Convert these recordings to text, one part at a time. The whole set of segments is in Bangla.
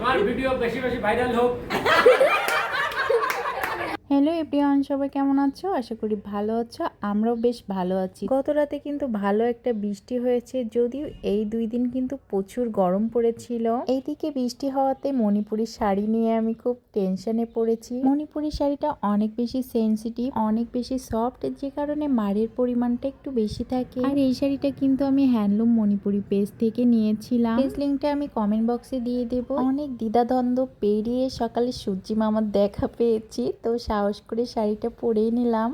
তোমার ভিডিও বেশি বেশি ভাইরাল হোক হ্যালো এভরিওয়ান, সবাই কেমন আছো? আশা করি ভালো আছো, আমরাও বেশ ভালো আছি। গত রাতে কিন্তু ভালো একটা বৃষ্টি হয়েছে, যদিও এই দুই দিন কিন্তু প্রচুর গরম পড়েছিল। এইদিকে বৃষ্টি হওয়াতে মণিপুরি শাড়ি নিয়ে আমি খুব টেনশনে পড়েছি। মণিপুরি শাড়িটা অনেক বেশি সেনসিটিভ অনেক বেশি সফট যে কারণে মারের পরিমাণটা একটু বেশি থাকে। আর এই শাড়িটা কিন্তু আমি হ্যান্ডলুম মণিপুরি পেজ থেকে নিয়েছিলাম। পেজ লিঙ্কটা আমি কমেন্ট বক্সে দিয়ে দেবো। অনেক দ্বিধাদ্বন্দ্ব পেরিয়ে সকালে সূর্যি মামার দেখা পেয়েছি, তো সাহস করে শাড়িটা পরেই নিলাম।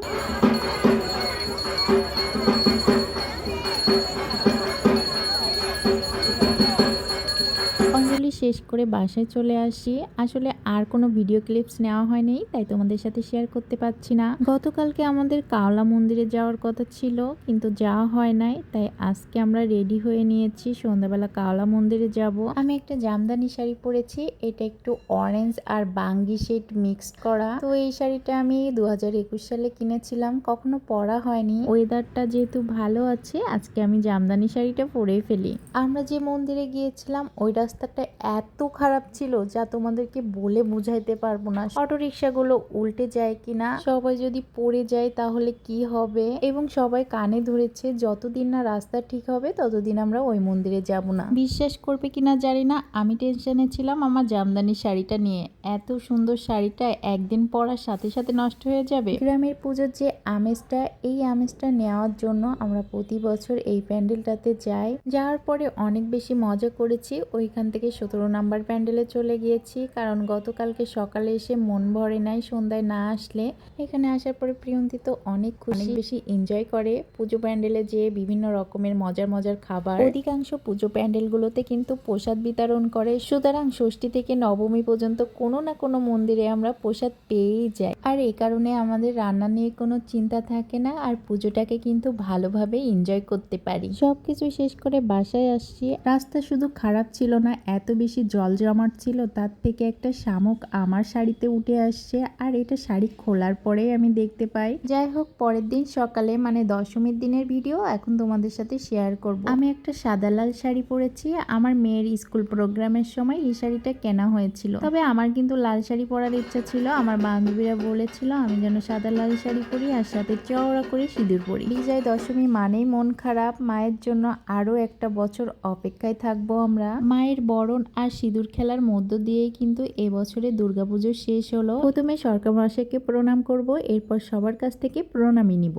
শেষ করে বাসায় চলে আসি। আসলে আর কোনো ভিডিও ক্লিপস নেওয়া হয়নি, তাই তোমাদের সাথে শেয়ার করতে পারছি না। গতকালকে আমাদের কাওলা মন্দিরে যাওয়ার কথা ছিল, কিন্তু যাওয়া হয় নাই, তাই আজকে আমরা রেডি হয়ে নিয়েছি, সন্ধ্যাবেলা কাওলা মন্দিরে যাব। আমি একটা জামদানি শাড়ি পরেছি, এটা একটু অরেঞ্জ আর বাঙ্গি শেড মিক্সড করা। তো এই শাড়িটা আমি দু হাজার একুশ সালে কিনেছিলাম, কখনো পরা হয়নি। ওয়েদারটা যেহেতু ভালো আছে, আজকে আমি জামদানি শাড়িটা পরে ফেলি। আমরা যে মন্দিরে গিয়েছিলাম, ওই রাস্তাটা এত খারাপ ছিল যা তোমাদেরকে বলে বুঝাইতে পারব না। অটো রিক্সাগুলো উল্টে যায় কিনা, সবাই যদি পড়ে যায় তাহলে কি হবে? এবং সবাই কানে ধরেছে, যতদিন না রাস্তা ঠিক হবে, ততদিন আমরা ওই মন্দিরে যাব না। বিশ্বাস করবে কিনা জানি না, আমি টেনশনে ছিলাম আমার জামদানি শাড়িটা নিয়ে। এত সুন্দর শাড়িটা একদিন পরার সাথে সাথে নষ্ট হয়ে যাবে। গ্রামের পুজোর যে আমেজটা, এই আমেজটা নেওয়ার জন্য আমরা প্রতি বছর এই প্যান্ডেলটাতে যাই। যাওয়ার পরে অনেক বেশি মজা করেছি, ওইখান থেকে সতেরো নাম্বার প্যান্ডেলে চলে গিয়েছি, কারণ গতকালকে সকালে এসে মন ভরে নাই সন্ধ্যায় না আসলে। এখানে আসার পরে প্রিয়ন্তি তো অনেক খুশি। বেশি এনজয় করে। পুজো প্যান্ডেলে যে বিভিন্ন রকমের মজার মজার খাবার। অধিকাংশ পুজো প্যান্ডেলগুলোতে কিন্তু প্রসাদ বিতরণ করে। সুতরাং ষষ্ঠী থেকে নবমী পর্যন্ত কোনো না কোনো মন্দিরে আমরা প্রসাদ পেয়েই যাই। আর এই কারণে আমাদের রান্না নিয়ে কোনো চিন্তা থাকে না, আর পুজোটাকে কিন্তু ভালোভাবে এনজয় করতে পারি। সবকিছু শেষ করে বাসায় আসছি। রাস্তা শুধু খারাপ ছিল না, এত বেশি জল জমাট ছিল তার থেকে একটা শামুক আমার শাড়িতে উঠে আসছে আর এটা শাড়ি খোলার পরেই আমি দেখতে পাই। যাই হোক পরের দিন সকালে মানে দশমীর দিনের ভিডিও এখন তোমাদের সাথে শেয়ার করব। আমি একটা সাদা লাল শাড়ি পরেছি আমার মেয়ের স্কুল প্রোগ্রামের সময় এই শাড়িটা কেনা হয়েছিল। তবে আমার কিন্তু লাল শাড়ি পরার ইচ্ছা ছিল আমার বান্ধবীরা বলেছিল আমি যেন সাদা লাল শাড়ি পরি আর সাথে চওড়া করে সিঁদুর পরি। বিজয় দশমী মানেই মন খারাপ মায়ের জন্য আরও একটা বছর অপেক্ষায় থাকব আমরা। মায়ের বরণ আর সিঁদুর খেলার মধ্য দিয়েই কিন্তু এবছরে দুর্গাপুজো শেষ হলো। প্রথমে সরকার মহাশয়কে প্রণাম করব, এরপর সবার কাছ থেকে প্রণামী নিব।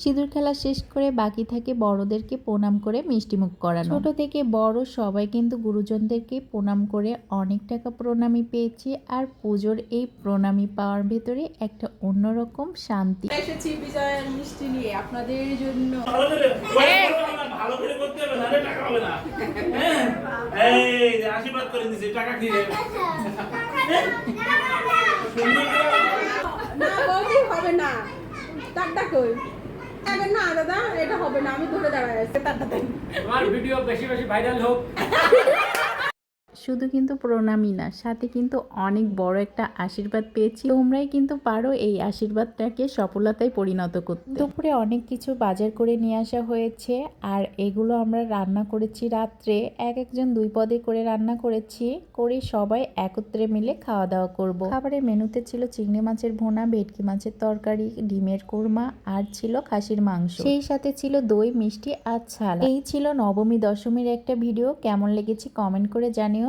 সিঁদুর খেলা শেষ করে বাকি থাকে বড়দেরকে প্রণাম করে মিষ্টিমুখ করানো। ছোট থেকে বড় সবাই কিন্তু গুরুজনদেরকে প্রণাম করে অনেক টাকা প্রণামী পেয়েছি আর পুজোর এই প্রণামী পাওয়ার ভেতরে একটা অন্যরকম শান্তি। এসেছি বিজয়ের মিষ্টি নিয়ে আপনাদের জন্য। ভালো করে করতে হবে নাহলে টাকা হবে না। হ্যাঁ? এই আশীর্বাদ করে দিছি টাকা করে না হবে না। টাকটা কই? আগে না দাদা এটা হবে না আমি ধরে দাঁড়ায় আছি। দেন তোমার ভিডিও বেশি বেশি ভাইরাল হোক। শুধু কিন্তু প্রণামই না, সাথে কিন্তু অনেক বড় একটা আশীর্বাদ পেয়েছি। তোমরাই কিন্তু পারো এই আশীর্বাদটাকে সফলতায় পরিণত করতে। দুপুরে অনেক কিছু বাজার করে নিয়ে আসা হয়েছে আর এগুলো আমরা রান্না করেছি রাত্রে। এক একজন দুই পদে করে রান্না করেছি, করে সবাই একত্রে মিলে খাওয়া দাওয়া করব। খাবারের মেনুতে ছিল চিংড়ি মাছের ভোনা, ভেটকি মাছের তরকারি, ডিমের কোরমা আর ছিল খাসির মাংস। সেই সাথে ছিল দই, মিষ্টি আর ছাল। এই ছিল নবমী দশমীর একটা ভিডিও। কেমন লেগেছে কমেন্ট করে জানিও।